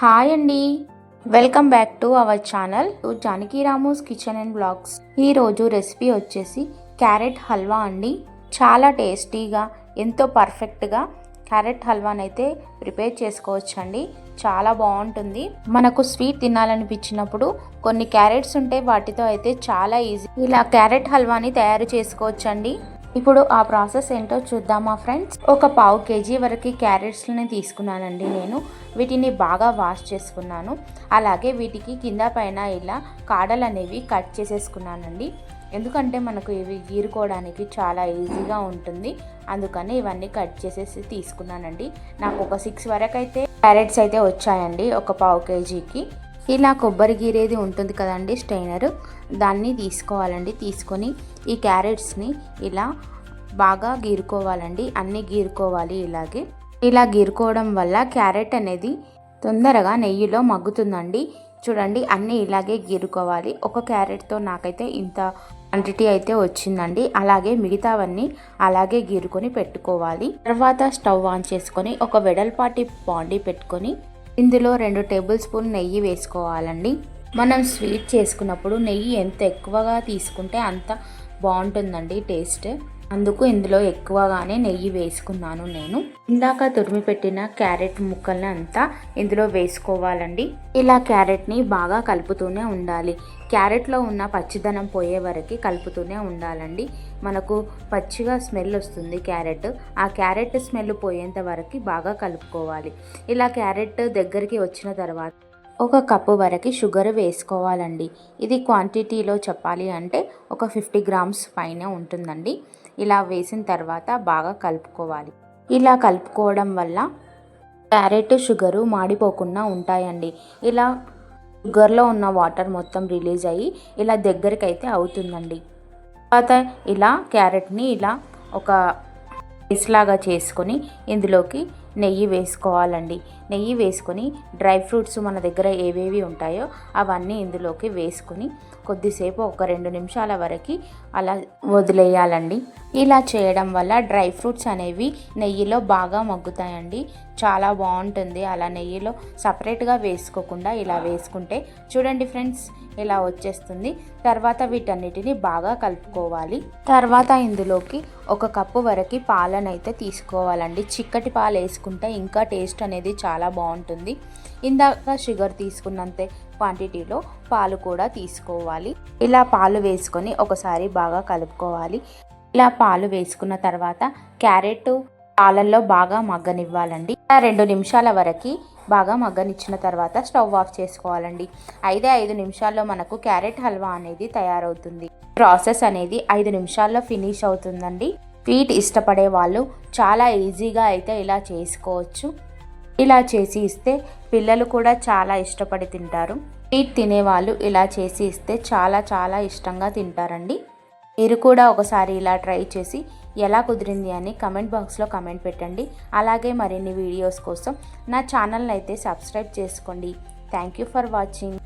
Hi అండి. Welcome back to our channel. Janaki Ramos kitchen and blogs. ఈరోజు recipe వచ్చేసి carrot halwa అండి. చాలా టేస్టీగా ఎంతో పర్ఫెక్ట్గా క్యారెట్ హల్వానైతే ప్రిపేర్ చేసుకోవచ్చండి. చాలా బాగుంటుంది. మనకు స్వీట్ తినాలనిపించినప్పుడు కొన్ని క్యారెట్స్ ఉంటే వాటితో అయితే చాలా ఈజీ. ఇలా క్యారెట్ హల్వాని తయారు చేసుకోవచ్చండి. ఇప్పుడు ఆ ప్రాసెస్ ఏంటో చూద్దామా ఫ్రెండ్స్? ఒక పావు కేజీ వరకు క్యారెట్స్ని తీసుకున్నానండి నేను. వీటిని బాగా వాష్ చేసుకున్నాను. అలాగే వీటికి కింద పైన ఇలా కాడలు అనేవి కట్ చేసేసుకున్నానండి. ఎందుకంటే మనకు ఇవి గీరుకోవడానికి చాలా ఈజీగా ఉంటుంది. అందుకని ఇవన్నీ కట్ చేసేసి తీసుకున్నానండి. నాకు ఒక సిక్స్ వరకు అయితే క్యారెట్స్ అయితే వచ్చాయండి ఒక పావు కేజీకి. ఇలా కొబ్బరి గీరేది ఉంటుంది కదండి స్టైనరు దాన్ని తీసుకోవాలండి. తీసుకొని ఈ క్యారెట్స్ని ఇలా బాగా గీరుకోవాలండి. అన్నీ గీరుకోవాలి ఇలాగే. ఇలా గీరుకోవడం వల్ల క్యారెట్ అనేది తొందరగా నెయ్యిలో మగ్గుతుందండి. చూడండి అన్నీ ఇలాగే గీరుకోవాలి. ఒక క్యారెట్తో నాకైతే ఇంత క్వాంటిటీ అయితే వచ్చిందండి. అలాగే మిగతావన్నీ అలాగే గీరుకొని పెట్టుకోవాలి. తర్వాత స్టవ్ ఆన్ చేసుకొని ఒక వెడల్పాటి బాండి పెట్టుకొని ఇందులో రెండు టేబుల్ స్పూన్ నెయ్యి వేసుకోవాలండి. మనం స్వీట్ చేసుకున్నప్పుడు నెయ్యి ఎంత ఎక్కువగా తీసుకుంటే అంత బాగుంటుందండి టేస్ట్. అందుకు ఇందులో ఎక్కువగానే నెయ్యి వేసుకున్నాను నేను. ఇందాక తురిమి పెట్టిన క్యారెట్ ముక్కల్ని అంతా ఇందులో వేసుకోవాలండి. ఇలా క్యారెట్ని బాగా కలుపుతూనే ఉండాలి. క్యారెట్లో ఉన్న పచ్చిదనం పోయే వరకు కలుపుతూనే ఉండాలండి. మనకు పచ్చిగా స్మెల్ వస్తుంది క్యారెట్. ఆ క్యారెట్ స్మెల్ పోయేంత వరకు బాగా కలుపుకోవాలి. ఇలా క్యారెట్ దగ్గరికి వచ్చిన తర్వాత ఒక కప్పు వరకు షుగర్ వేసుకోవాలండి. ఇది క్వాంటిటీలో చెప్పాలి అంటే ఒక ఫిఫ్టీ గ్రామ్స్ పైన ఉంటుందండి. ఇలా వేసిన తర్వాత బాగా కలుపుకోవాలి. ఇలా కలుపుకోవడం వల్ల క్యారెట్ షుగరు మాడిపోకుండా ఉంటాయండి. ఇలా షుగర్లో ఉన్న వాటర్ మొత్తం రిలీజ్ అయ్యి ఇలా దగ్గరికి అయితే అవుతుందండి. తర్వాత ఇలా క్యారెట్ని ఇలా ఒక లాగా చేసుకొని ఇందులోకి నెయ్యి వేసుకోవాలండి. నెయ్యి వేసుకొని డ్రై ఫ్రూట్స్ మన దగ్గర ఏవేవి ఉంటాయో అవన్నీ ఇందులోకి వేసుకొని కొద్దిసేపు ఒక రెండు నిమిషాల వరకు అలా వదిలేయాలండి. ఇలా చేయడం వల్ల డ్రై ఫ్రూట్స్ అనేవి నెయ్యిలో బాగా మగ్గుతాయండి. చాలా బాగుంటుంది. అలా నెయ్యిలో సపరేట్గా వేసుకోకుండా ఇలా వేసుకుంటే చూడండి ఫ్రెండ్స్ ఇలా వచ్చేస్తుంది. తర్వాత వీటన్నిటిని బాగా కలుపుకోవాలి. తర్వాత ఇందులోకి ఒక కప్పు వరకు పాలనైతే తీసుకోవాలండి. చిక్కటి పాలు వేసుకుంటే ఇంకా టేస్ట్ అనేది చాలా చాలా బాగుంటుంది. ఇందాక షుగర్ తీసుకున్నంతే క్వాంటిటీలో పాలు కూడా తీసుకోవాలి. ఇలా పాలు వేసుకొని ఒకసారి బాగా కలుపుకోవాలి. ఇలా పాలు వేసుకున్న తర్వాత క్యారెట్ పాలల్లో బాగా మగ్గనివ్వాలండి. రెండు నిమిషాల వరకు బాగా మగ్గనిచ్చిన తర్వాత స్టవ్ ఆఫ్ చేసుకోవాలండి. ఐదే ఐదు నిమిషాల్లో మనకు క్యారెట్ హల్వా అనేది తయారవుతుంది. ప్రాసెస్ అనేది ఐదు నిమిషాల్లో ఫినిష్ అవుతుందండి. స్వీట్ ఇష్టపడే వాళ్ళు చాలా ఈజీగా అయితే ఇలా చేసుకోవచ్చు. ఇలా చేసి ఇస్తే పిల్లలు కూడా చాలా ఇష్టపడి తింటారు. స్వీట్ తినేవాళ్ళు ఇలా చేసి ఇస్తే చాలా చాలా ఇష్టంగా తింటారండి. మీరు కూడా ఒకసారి ఇలా ట్రై చేసి ఎలా కుదిరింది అని కమెంట్ బాక్స్లో కమెంట్ పెట్టండి. అలాగే మరిన్ని వీడియోస్ కోసం నా ఛానల్ని అయితే సబ్స్క్రైబ్ చేసుకోండి. Thank you for watching.